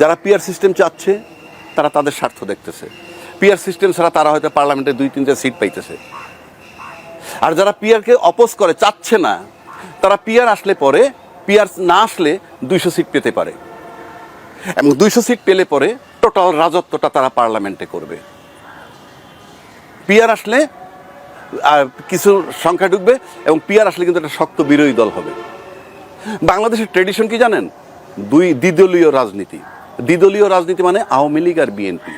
যারা peer system চাচ্ছে, তারা তাদের স্বার্থ দেখতেছে। পিয়ার সিস্টেম ছাড়া তারা হয়তো পার্লামেন্টে দুই তিনটে সিট পাইতেছে। আর যারা পিয়ারকে অপোজ করে, চাচ্ছে না, তারা পিয়ার আসলে পরে পিয়ার না আসলে দুইশো সিট পেতে পারে। এবং দুইশো সিট পেলে পরে টোটাল রাজত্বটা তারা পার্লামেন্টে করবে। পিয়ার আসলে কিছু সংখ্যা ঢুকবে এবং পিয়ার আসলে কিন্তু একটা শক্ত বিরোধী দল হবে। বাংলাদেশের ট্রেডিশন কি জানেন? দুই দ্বিদলীয় রাজনীতি। দ্বিদলীয় রাজনীতি মানে আওয়ামী লীগ আর বিএনপি।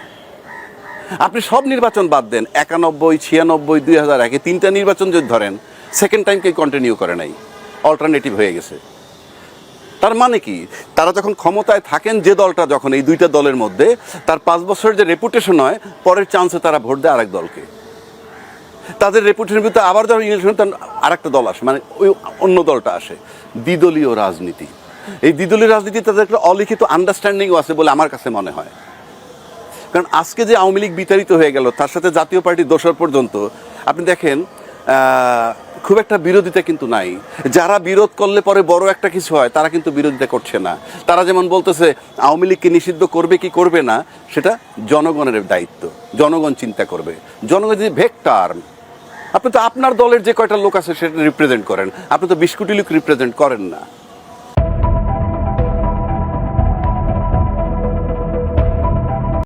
আপনি সব নির্বাচন বাদ দেন, একানব্বই, ছিয়ানব্বই, দুই হাজার একে তিনটা নির্বাচন যদি ধরেন সেকেন্ড টাইম কেউ কন্টিনিউ করে নাই অল্টারনেটিভ হয়ে গেছে। তার মানে কি? তারা যখন ক্ষমতায় থাকেন, যে দলটা যখন, এই দুইটা দলের মধ্যে, তার পাঁচ বছরের যে রেপুটেশন হয়, পরের চান্সে তারা ভোট দেয় আরেক দলকে। তাদের রেপুটেশনের ভিতরে আবার যখন ইলেকশন তখন আরেকটা দল আসে মানে ওই অন্য দলটা আসে। দ্বিদলীয় রাজনীতি। এই দ্বিদলীয় রাজনীতি তাদের একটা অলিখিত আন্ডারস্ট্যান্ডিংও আছে বলে আমার কাছে মনে হয়। কারণ আজকে যে আওয়ামী লীগ বিতাড়িত হয়ে গেল, তার সাথে জাতীয় পার্টি দোসর পর্যন্ত, আপনি দেখেন খুব একটা বিরোধিতা কিন্তু নাই। যারা বিরোধ করলে পরে বড় একটা কিছু হয়, তারা কিন্তু বিরোধিতা করছে না। তারা যেমন বলতেছে, আওয়ামী লীগকে নিষিদ্ধ করবে কি করবে না, সেটা জনগণের দায়িত্ব, জনগণ চিন্তা করবে। জনগণ যে ভেক্টার আপনি তো আপনার দলের যে কয়টা লোক আছে, সেটা রিপ্রেজেন্ট করেন। আপনি তো বিশ কোটি লোক রিপ্রেজেন্ট করেন না।